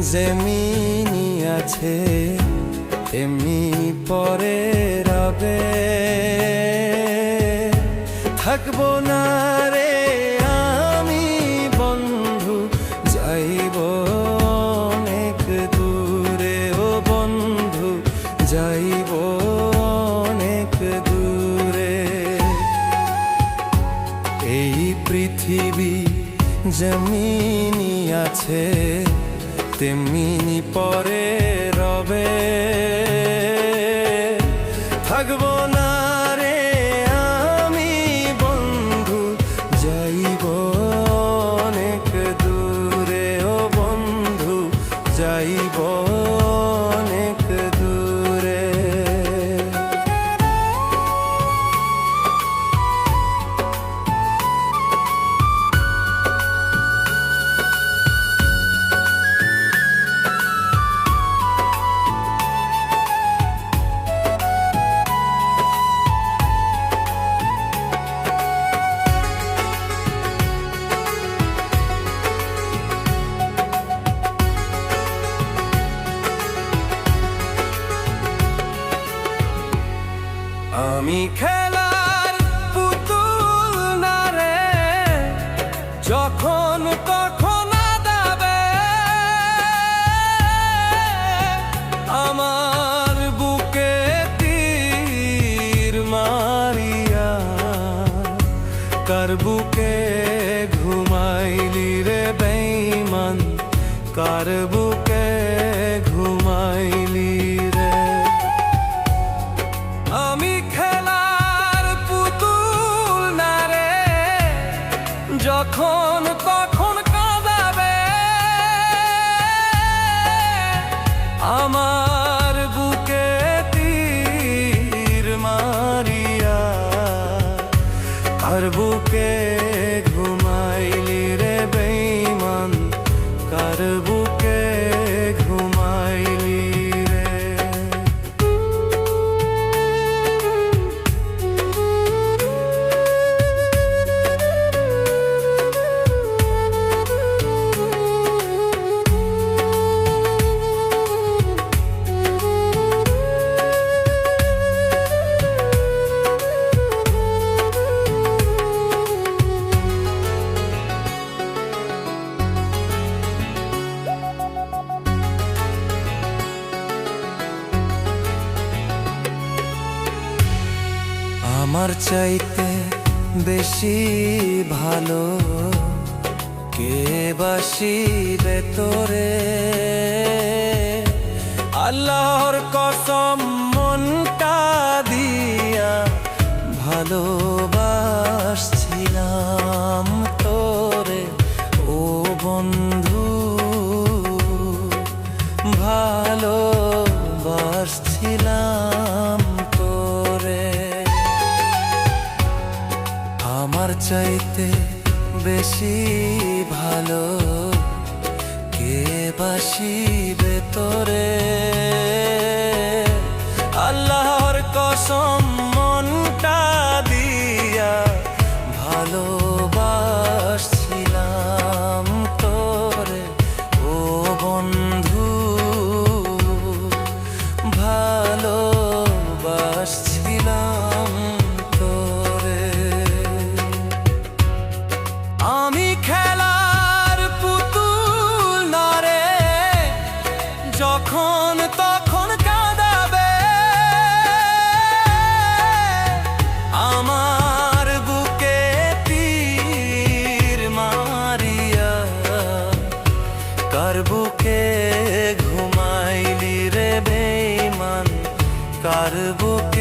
যেমিনি আছে তেমনি পরে রবে থাকব না রে আমি বন্ধু, যাইব অনেক দূরে ও বন্ধু, যাইব অনেক দূরে। এই পৃথিবী যেমিনি আছে তেমনি পরে রবে। থাকব আমি খেলার পুতুল না রে। যখন তখন দাবে আমার বুকে তীর মারিয়া, কার বুকে ঘুমাইলি রে বেইমান কার বুকে যখন তখন কাঁদাবে? আমার বুকে তীর মারিয়া আর বুকে আমার চাইতে বেশি ভালো। কে বাসিবে তোরে? আল্লাহর কসম মনটা দিয়া ভালোবাসছিলাম তোরে। ও বন্ধু, ভালোবাসছিলাম চাইতে বেশি ভালো কে বাসিবে তোরে? আল্লাহর কসম পারবো